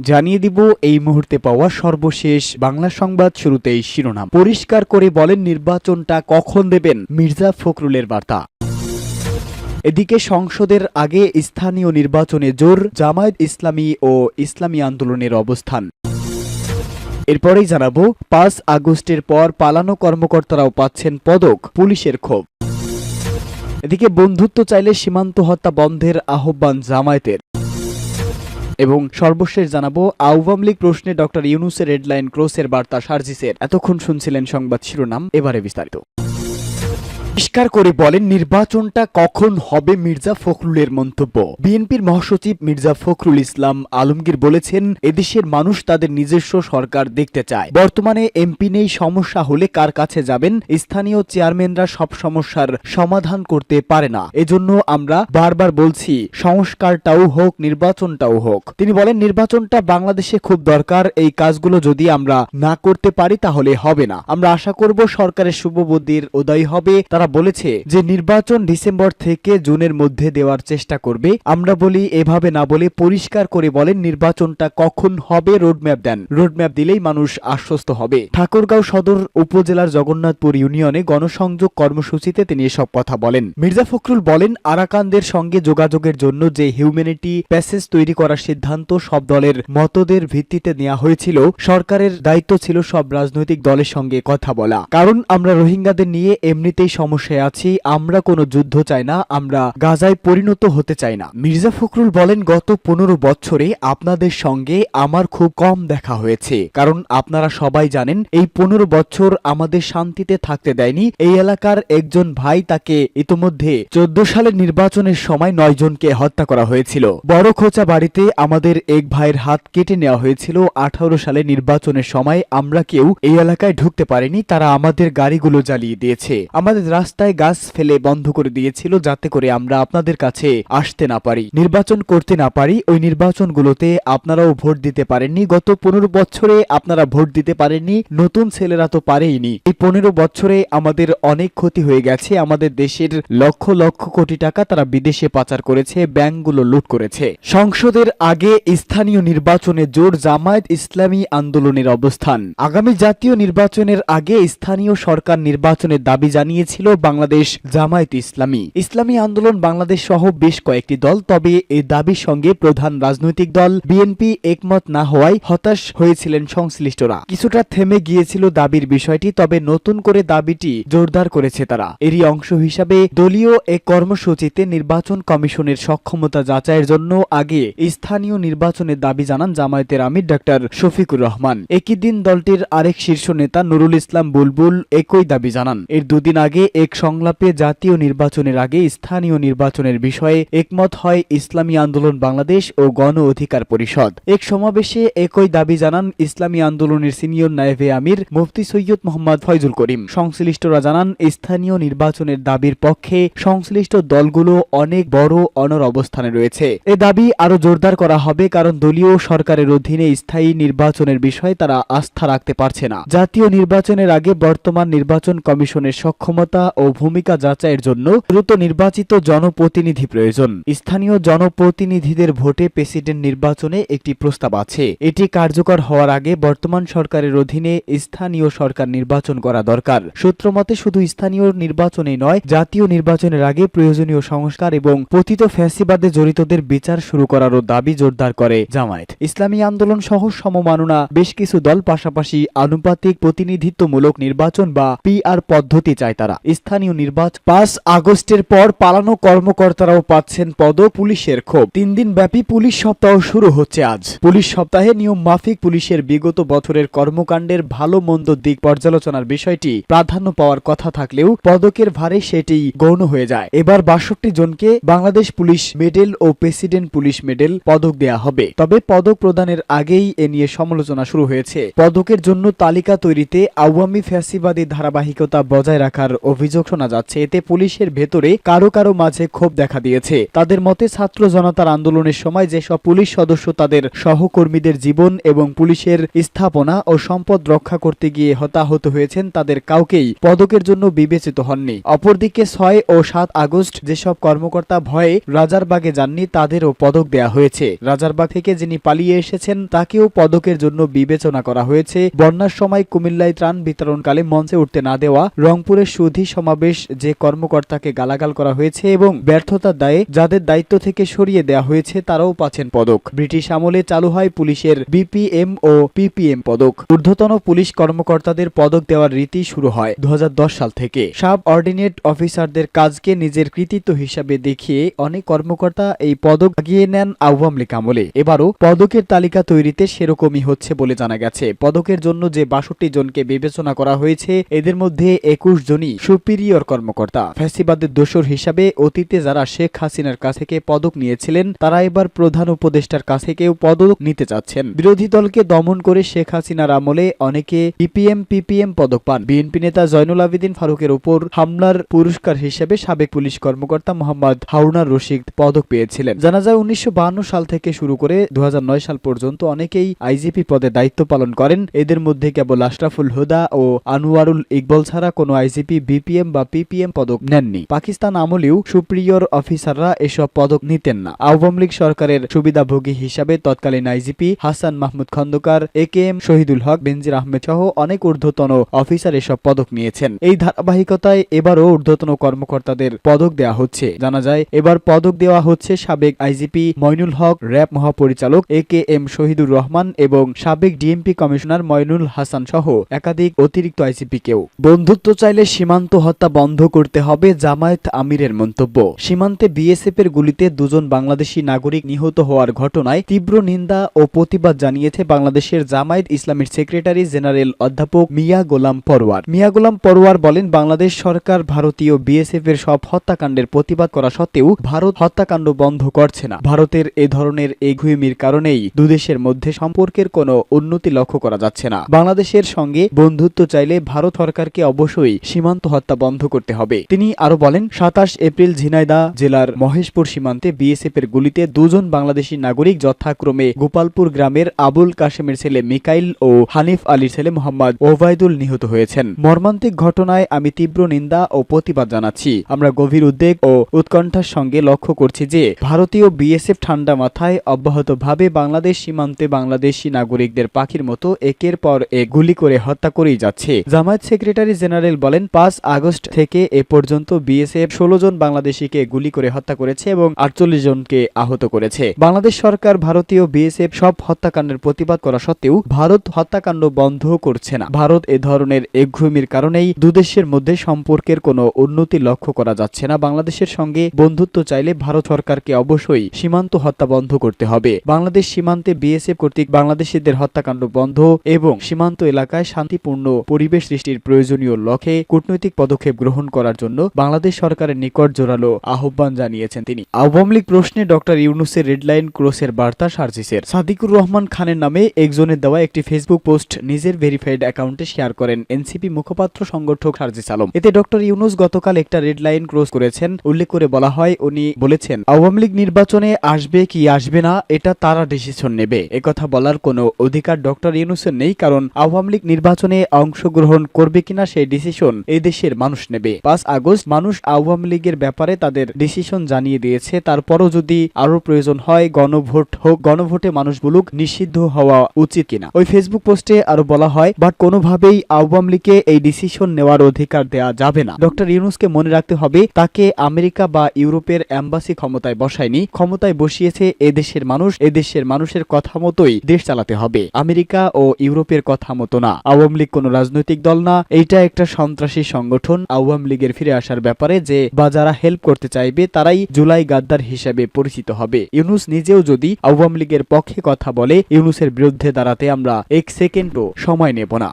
জানিয়ে দিব, এই মুহূর্তে পাওয়া সর্বশেষ বাংলা সংবাদ শুরুতেই শিরোনাম। পরিষ্কার করে বলেন, নির্বাচনটা কখন দেবেন? মির্জা ফখরুলের বার্তা। এদিকে সংসদের আগে স্থানীয় নির্বাচনে জোর, জামায়াত ইসলামী ও ইসলামী আন্দোলনের অবস্থান। এরপরেই জানাব, পাঁচ আগস্টের পর পালানো কর্মকর্তারাও পাচ্ছেন পদক, পুলিশের ক্ষোভ। এদিকে বন্ধুত্ব চাইলে সীমান্ত হত্যা বন্ধের আহ্বান জামায়াতের। এবং সর্বশেষ জানাব, আওয়ামী লীগ প্রশ্নে ডক্টর ইউনুসের রেডলাইন ক্রোসের বার্তা সার্জিসের। এতক্ষণ শুনছিলেন সংবাদ শিরোনাম, এবারে বিস্তারিত। পরিষ্কার করে বলেন নির্বাচনটা কখন হবে মির্জা ফখরুলের মন্তব্য। বিএনপির মহাসচিব মির্জা ফখরুল ইসলাম আলমগীর বলেছেন, এদেশের মানুষ তাদের নিজস্ব সরকার দেখতে চায়। বর্তমানে এমপি নেই, সমস্যা হলে কার কাছে যাবেন? স্থানীয় চেয়ারম্যানরা সব সমস্যার সমাধান করতে পারে না। এজন্য আমরা বারবার বলছি, সংস্কারটাও হোক, নির্বাচনটাও হোক। তিনি বলেন, নির্বাচনটা বাংলাদেশে খুব দরকার, এই কাজগুলো যদি আমরা না করতে পারি তাহলে হবে না। আমরা আশা করব সরকারের শুভবুদ্ধির উদয় হবে, তারা বলেছে যে নির্বাচন ডিসেম্বর থেকে জুনের মধ্যে দেওয়ার চেষ্টা করবে। আমরা বলি এভাবে না বলে পরিষ্কার করে বলেন নির্বাচনটা কখন হবে রোডম্যাপ দেন। রোডম্যাপ দিলেই মানুষ আশ্বস্ত হবে। ঠাকুরগাঁও সদর উপজেলার জগন্নাথপুর ইউনিয়নে গণসংযোগ কর্মসূচিতে তিনি এসব কথা বলেন। মির্জা ফখরুল বলেন, আরাকানদের সঙ্গে যোগাযোগের জন্য যে হিউম্যানিটি প্যাসেজ তৈরি করার সিদ্ধান্ত সব দলের মতদের ভিত্তিতে নেওয়া হয়েছিল, সরকারের দায়িত্ব ছিল সব রাজনৈতিক দলের সঙ্গে কথা বলা। কারণ আমরা রোহিঙ্গাদের নিয়ে এমনিতেই সমস্যায় আছি, আমরা কোনো যুদ্ধ চাই না, আমরা গাজায় পরিণত হতে চাই না। মির্জা ফখরুল বলেন, গত পনেরো বছরে আপনাদের সঙ্গে আমার খুব কম দেখা হয়েছে। কারণ আপনারা সবাই জানেন, এই পনেরো বছর আমাদের শান্তিতে থাকতে দেয়নি। এই এলাকার একজন ভাই তাকে ইতোমধ্যে চোদ্দ সালের নির্বাচনের সময় নয় জনকে হত্যা করা হয়েছিল। বড় খোঁচা বাড়িতে আমাদের এক ভাইয়ের হাত কেটে নেওয়া হয়েছিল। আঠারো সালে নির্বাচনের সময় আমরা কেউ এই এলাকায় ঢুকতে পারিনি, তারা আমাদের গাড়িগুলো জ্বালিয়ে দিয়েছে। আমাদের রাস্তায় গাছ ফেলে বন্ধ করে দিয়েছিল যাতে করে আমরা আপনাদের কাছে আসতে না পারি। নির্বাচন করতে না পারি, ওই নির্বাচনগুলোতে আপনারাও ভোট দিতে পারেননি। গত পনেরো বছরে আপনারা ভোট দিতে পারেননি, নতুন ছেলেরা তো পারেইনি। এই পনেরো বছরে আমাদের অনেক ক্ষতি হয়ে গেছে। আমাদের দেশের লক্ষ লক্ষ কোটি টাকা তারা বিদেশে পাচার করেছে, ব্যাংকগুলো লুট করেছে। সংসদের আগে স্থানীয় নির্বাচনে জোর জামায়াত ইসলামী আন্দোলনের অবস্থান। আগামী জাতীয় নির্বাচনের আগে স্থানীয় সরকার নির্বাচনের দাবি জানিয়েছিল বাংলাদেশ জামায়াত ইসলামী। ইসলামী আন্দোলন বাংলাদেশ সহ বেশ কয়েকটি দল, তবে এই দাবির সঙ্গে প্রধান রাজনৈতিক দল বিএনপি একমত না হওয়ায় হতাশ হয়েছিলেন সংশ্লিষ্টরা। কিছুটা থেমে গিয়েছিল দাবির বিষয়টি, তবে নতুন করে দাবিটি জোরদার করেছে তারা। এরই অংশ হিসাবে দলীয় এক কর্মসূচিতে নির্বাচন কমিশনের সক্ষমতা যাচাইয়ের জন্য আগে স্থানীয় নির্বাচনের দাবি জানান জামায়াতের আমির ডাক্তার শফিকুর রহমান। একই দিন দলটির আরেক শীর্ষ নেতা নুরুল ইসলাম বুলবুল একই দাবি জানান। এর দুদিন আগে এক সংলাপে জাতীয় নির্বাচনের আগে স্থানীয় নির্বাচনের বিষয়ে একমত হয় ইসলামী আন্দোলন বাংলাদেশ ও গণ অধিকার পরিষদ। এক সমাবেশে একই দাবি জানান ইসলামী আন্দোলনের সিনিয়র নায়েবে আমির, মুফতি সৈয়দ মোহাম্মদ ফয়জুল করিম। সংশ্লিষ্টরা জানান, স্থানীয় নির্বাচনের দাবির পক্ষে সংশ্লিষ্ট দলগুলো অনেক বড় অনর অবস্থানে রয়েছে। এ দাবি আরও জোরদার করা হবে কারণ দলীয় সরকারের অধীনে স্থায়ী নির্বাচনের বিষয়ে তারা আস্থা রাখতে পারছে না। জাতীয় নির্বাচনের আগে বর্তমান নির্বাচন কমিশনের সক্ষমতা ও ভূমিকা যাচাইয়ের জন্য দ্রুত নির্বাচিত জনপ্রতিনিধি প্রয়োজন। স্থানীয় জনপ্রতিনিধিদের ভোটে প্রেসিডেন্ট নির্বাচনে একটি প্রস্তাব আছে। এটি কার্যকর হওয়ার আগে বর্তমান সরকারের অধীনে স্থানীয় সরকার নির্বাচন করা দরকার। সূত্রমতে শুধু স্থানীয় নির্বাচনে নয়, জাতীয় নির্বাচনের আগে প্রয়োজনীয় সংস্কার এবং পতিত ফ্যাসিবাদে জড়িতদের বিচার শুরু করারও দাবি জোরদার করে জামায়াত। ইসলামী আন্দোলন সহ সমমাননা, বেশ কিছু দল পাশাপাশি আনুপাতিক প্রতিনিধিত্বমূলক নির্বাচন বা পিআর পদ্ধতি চায় তারা। স্থানীয় নির্বাচন পাঁচ আগস্টের পর পালানো কর্মকর্তারাও পাচ্ছেন পদ পুলিশের ক্ষোভ। তিন দিন ব্যাপী পুলিশ সপ্তাহ শুরু হচ্ছে আজ। পুলিশ সপ্তাহে নিয়ম মাফিক পুলিশের বিগত বছরের কর্মকাণ্ডের ভালো মন্দ দিক পর্যালোচনার বিষয়টি প্রাধান্য পাওয়ার কথা থাকলেও পদকের ভারে সেটি গৌণ হয়ে যায়। এবার বাষট্টি জনকে বাংলাদেশ পুলিশ মেডেল ও প্রেসিডেন্ট পুলিশ মেডেল পদক দেয়া হবে। তবে পদক প্রদানের আগেই এ নিয়ে সমালোচনা শুরু হয়েছে। পদকের জন্য তালিকা তৈরিতে আওয়ামী ফ্যাসিবাদী ধারাবাহিকতা বজায় রাখার অভিযোগ অভিযোগ শোনা যাচ্ছে, এতে পুলিশের ভেতরে কারও কারও মাঝে ক্ষোভ দেখা দিয়েছে। তাদের মতে, ছাত্র জনতার আন্দোলনের সময় যেসব পুলিশ সদস্য তাদের সহকর্মীদের জীবন এবং পুলিশের স্থাপনা ও সম্পদ রক্ষা করতে গিয়ে হতাহত হয়েছেন, তাদের কাউকেই পদকের জন্য বিবেচিত হননি। অপরদিকে ছয় ও সাত আগস্ট যেসব কর্মকর্তা ভয়ে রাজারবাগে যাননি, তাদেরও পদক দেয়া হয়েছে। রাজারবাগ থেকে যিনি পালিয়ে এসেছেন, তাকেও পদকের জন্য বিবেচনা করা হয়েছে। বন্যার সময় কুমিল্লায় ত্রাণ বিতরণকালে মঞ্চে উঠতে না দেওয়া রংপুরের সুধী সমাবেশ যে কর্মকর্তাকে গালাগাল করা হয়েছে এবং ব্যর্থতার দায়ে যাদের দায়িত্ব থেকে সরিয়ে দেওয়া হয়েছে তারাও পাচ্ছেন পদক। ব্রিটিশ আমলে চালু হয় পুলিশের বিপিএম ও পিপিএম পদক। ঊর্ধ্বতন পুলিশ কর্মকর্তাদের পদক দেওয়ার রীতি শুরু হয় দু সাল থেকে। সাব অর্ডিনেট অফিসারদের কাজকে নিজের কৃতিত্ব হিসাবে দেখিয়ে অনেক কর্মকর্তা এই পদক আগিয়ে নেন আওয়ামী লীগ আমলে। এবারও পদকের তালিকা তৈরিতে সেরকমই হচ্ছে বলে জানা গেছে। পদকের জন্য যে বাষট্টি জনকে বিবেচনা করা হয়েছে, এদের মধ্যে একুশ জনই সুপিরিয়র কর্মকর্তা। ফ্যাসিবাদের দোসর হিসাবে অতীতে যারা শেখ হাসিনার কাছ থেকে পদক নিয়েছিলেন, তারা এবার প্রধান উপদেষ্টার কাছ থেকেও পদক নিতে চাচ্ছেন। বিরোধী দলকে দমন করে শেখ হাসিনার আমলে অনেকে পিপিএম পিপিএম পদক পান। বিএনপি নেতা জয়নুল আবেদিন ফারুকের উপর হামলার পুরস্কার হিসেবে সাবেক পুলিশ কর্মকর্তা মোহাম্মদ হারুনার রশিদ পদক পেয়েছিলেন। জানা যায়, উনিশশো সাল থেকে শুরু করে দু হাজার নয় সাল পর্যন্ত অনেকেই আইজিপি পদে দায়িত্ব পালন করেন। এদের মধ্যে কেবল আশরাফুল হুদা ও আনোয়ারুল ইকবল ছাড়া কোনো আইজিপি বিপিএম বা পিপিএম পদক নেননি পাকিস্তান আমলেও সুপ্রিয়র অফিসাররা এসব পদক নিতেন না আওয়ামী লীগ সরকারের সুবিধাভোগী হিসাবে তৎকালীন IGP Hasan Mahmud Khandakar A K M Shahidul Haque Benazir Ahmed সহ অনেক ঊর্ধ্বতন অফিসার এসব পদক নিয়েছেন এই ধারাবাহিকতায় এবারও ঊর্ধ্বতন কর্মকর্তাদের পদক দেওয়া হচ্ছে। জানা যায়, এবার পদক দেওয়া হচ্ছে সাবেক আইজিপি মইনুল হক, র্যাব মহাপরিচালক A K M Shahidur Rahman এবং সাবেক ডিএমপি কমিশনার মইনুল হাসান সহ একাধিক অতিরিক্ত আইজিপিকেও বন্ধুত্ব চাইলে সীমান্ত হত্যা বন্ধ করতে হবে জামায়াত আমিরের মন্তব্য। সীমান্তে বিএসএফ এর গুলিতে দুজন বাংলাদেশি নাগরিক নিহত হওয়ার ঘটনায় তীব্র নিন্দা ও প্রতিবাদ জানিয়েছে বাংলাদেশের জামায়াত ইসলামের সেক্রেটারি জেনারেল অধ্যাপক মিয়া গোলাম পরোয়ার মিয়া গোলাম পরোয়ার বলেন, বাংলাদেশ সরকার ভারতীয় বিএসএফ এর সব হত্যাকাণ্ডের প্রতিবাদ করা সত্ত্বেও ভারত হত্যাকাণ্ড বন্ধ করছে না। ভারতের এ ধরনের এগুয়েমির কারণেই দুদেশের মধ্যে সম্পর্কের কোনো উন্নতি লক্ষ্য করা যাচ্ছে না। বাংলাদেশের সঙ্গে বন্ধুত্ব চাইলে ভারত সরকারকে অবশ্যই সীমান্ত হত্যা বন্ধ করতে হবে। তিনি আরও বলেন, সাতাশ এপ্রিল ঝিনাইদা জেলার মহেশপুর সীমান্তে বিএসএফ এর গুলিতে দুজন বাংলাদেশি নাগরিক যথাক্রমে গোপালপুর গ্রামের আবুল কাশেমের ছেলে মিকাইল ও হানিফ আলীর ছেলে মোহাম্মদ ওবায়দুল নিহত হয়েছেন। মর্মান্তিক ঘটনায় আমি তীব্র নিন্দা ও প্রতিবাদ জানাচ্ছি। আমরা গভীর উদ্বেগ ও উৎকণ্ঠার সঙ্গে লক্ষ্য করছি যে, ভারতীয় বিএসএফ ঠান্ডা মাথায় অব্যাহতভাবে বাংলাদেশ সীমান্তে বাংলাদেশি নাগরিকদের পাখির মতো একের পর এক গুলি করে হত্যা করেই যাচ্ছে। জামায়াত সেক্রেটারি জেনারেল বলেন, পাঁচ আগস্ট থেকে এ পর্যন্ত বিএসএফ ষোলো জন বাংলাদেশিকে গুলি করে হত্যা করেছে এবং আটচল্লিশ জনকে আহত করেছে। বাংলাদেশ সরকার ভারতীয় বিএসএফ সব হত্যাকাণ্ডের প্রতিবাদ করা সত্ত্বেও ভারত হত্যাকাণ্ড বন্ধ করছে না। ভারত এ ধরনের একঘুমির কারণেই দুদেশের মধ্যে সম্পর্কের কোনো উন্নতি লক্ষ্য করা যাচ্ছে না। বাংলাদেশের সঙ্গে বন্ধুত্ব চাইলে ভারত সরকারকে অবশ্যই সীমান্ত হত্যা বন্ধ করতে হবে। বাংলাদেশ সীমান্তে বিএসএফ কর্তৃক বাংলাদেশিদের হত্যাকাণ্ড বন্ধ এবং সীমান্ত এলাকায় শান্তিপূর্ণ পরিবেশ সৃষ্টির প্রয়োজনীয় লক্ষ্যে কূটনৈতিক পদক্ষেপ গ্রহণ করার জন্য বাংলাদেশ সরকারের নিকট জোরালো আহ্বান জানিয়েছেন তিনি। আওয়ামী লীগ প্রশ্নে ডক্টর ইউনুসের রেডলাইন ক্রসের বার্তা সার্জিসের। সাদিকুর রহমান খানের নামে একজনের দেওয়া একটি ফেসবুক পোস্ট নিজের ভেরিফাইড অ্যাকাউন্টে শেয়ার করেন এনসিপি মুখপাত্র সংগঠক সার্জিস আলম। এতে ডক্টর ইউনুস গতকাল একটা রেড লাইন ক্রস করেছেন। উল্লেখ করে বলা হয়, উনি বলেছেন, আওয়ামী লীগ নির্বাচনে আসবে কি আসবে না, এটা তারা ডিসিশন নেবে। একথা বলার কোনো অধিকার ডক্টর ইউনুসের নেই, কারণ আওয়ামী লীগ নির্বাচনে অংশগ্রহণ করবে কিনা সেই ডিসিশন এই দেশের মানুষ নেবে। পাঁচ আগস্ট মানুষ আওয়ামী লীগের ব্যাপারে তাদের ডিসিশন জানিয়ে দিয়েছে। তারপরও যদি আরও প্রয়োজন হয়, গণভোট হোক, গণভোটে মানুষ বলুক, নিষিদ্ধ হওয়া উচিত কিনা। ওই ফেসবুক পোস্টে আরও বলা হয়, বাট কোনোভাবেই আওয়ামী লীগকে এই ডিসিশন নেওয়ার অধিকার দেয়া যাবে না। ডক্টর ইউনুসকে মনে রাখতে হবে, তাকে আমেরিকা বা ইউরোপের এম্বাসি ক্ষমতায় বসায়নি। ক্ষমতায় বসিয়েছে এদেশের মানুষ এদেশের মানুষের কথা মতোই দেশ চালাতে হবে। আমেরিকা ও ইউরোপের কথা মতো না। আওয়ামী লীগ কোনো রাজনৈতিক দল না, এইটা একটা সন্ত্রাসী সংগঠন। আওয়ামী লীগের ফিরে আসার ব্যাপারে যে বা যারা হেল্প করতে চাইবে, তারাই জুলাই গাদ্দার হিসেবে পরিচিত হবে। ইউনুস নিজেও যদি আওয়ামী লীগের পক্ষে কথা বলে, ইউনুসের বিরুদ্ধে দাঁড়াতে আমরা এক সেকেন্ডও সময় নেব না।